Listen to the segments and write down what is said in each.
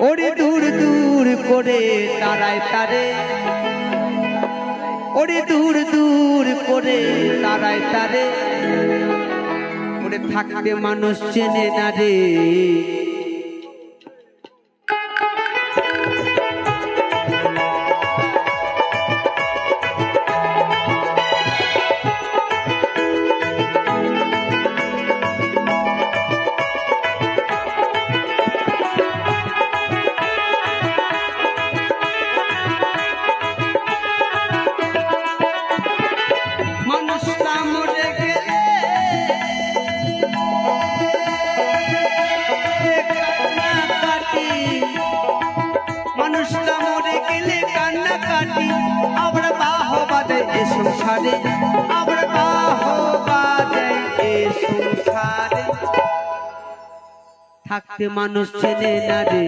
ওরে দূর দূর করে তারায় তারে। ওরে দূর দূর করে তারায় তারে। ওরে থাকতে মানুষ চেনে না রে। সংসারে আমরা বাহবা দেয় এ থাকতে মানুষ চেনে না রে,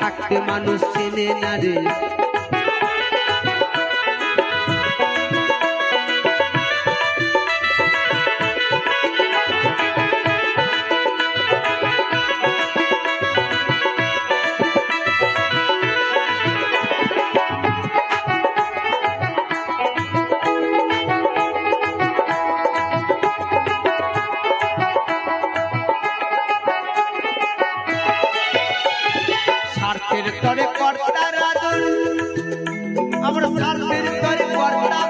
থাকতে মানুষ চেনে না রে। স্বার্থের তরে কর্তা রাজন আমরা স্বার্থের তরে কর্তা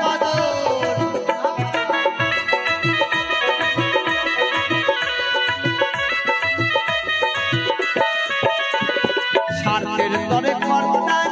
স্বার্থের তরে কর্তা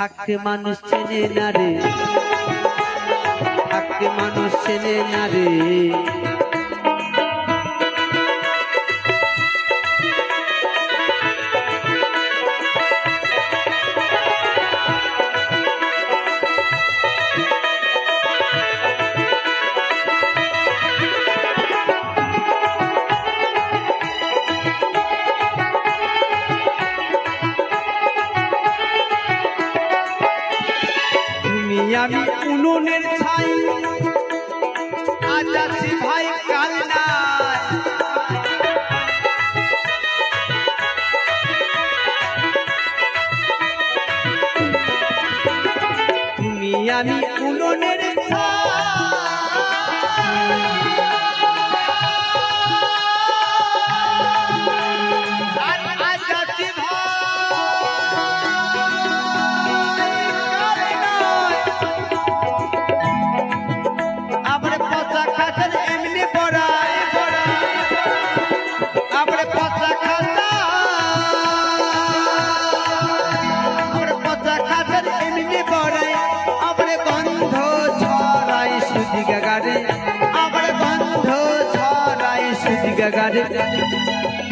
থাকতে মানুষ চেনে না রে। থাকতে মানুষ চেনে না রে। আমি উনুনের ছাই। আজ ভাই কাল তুমি আমি উনুনের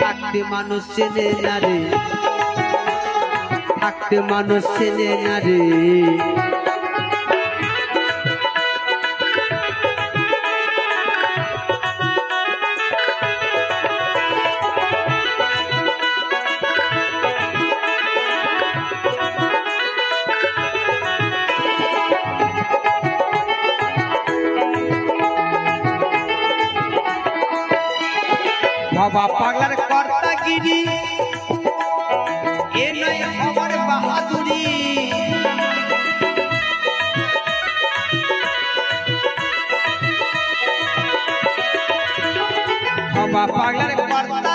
থাকতে মানুষ চেনে না রে। থাকতে মানুষ চেনে না বাবা পাগলার কর্তাগিরি। এ নয় আমার বাহাদুরি। বাবা পাগলার কর্তা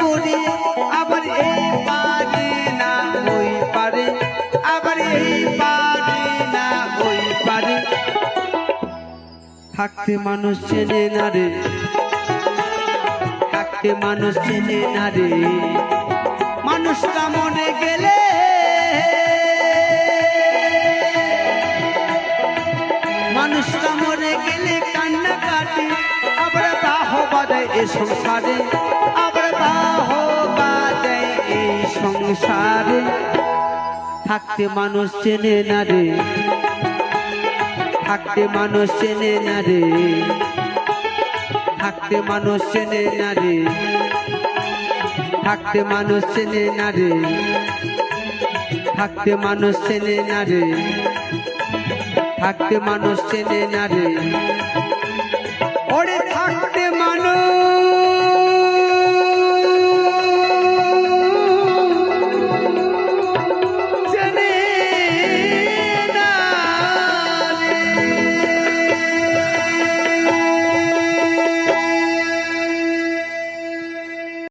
করি আবার এই পারে না ওই পারে, আবার এই পারে না ওই পারে। থাকতে মানুষ চেনে না রে, থাকতে মানুষ চেনে না রে। মানুষটা মনে গেলে মানুষটা মরে গেলে কান্না কাটে, আবার বাহ বাজায় এ সংসারে। থাকতে মানুষ চেনে না রে। থাকতে মানুষ চেনে না রে। থাকতে মানুষ চেনে না রে। থাকতে মানুষ চেনে না রে। থাকতে মানুষ চেনে না রে। থাকতে মানুষ চেনে না রে। ওরে থাকতে মানুষ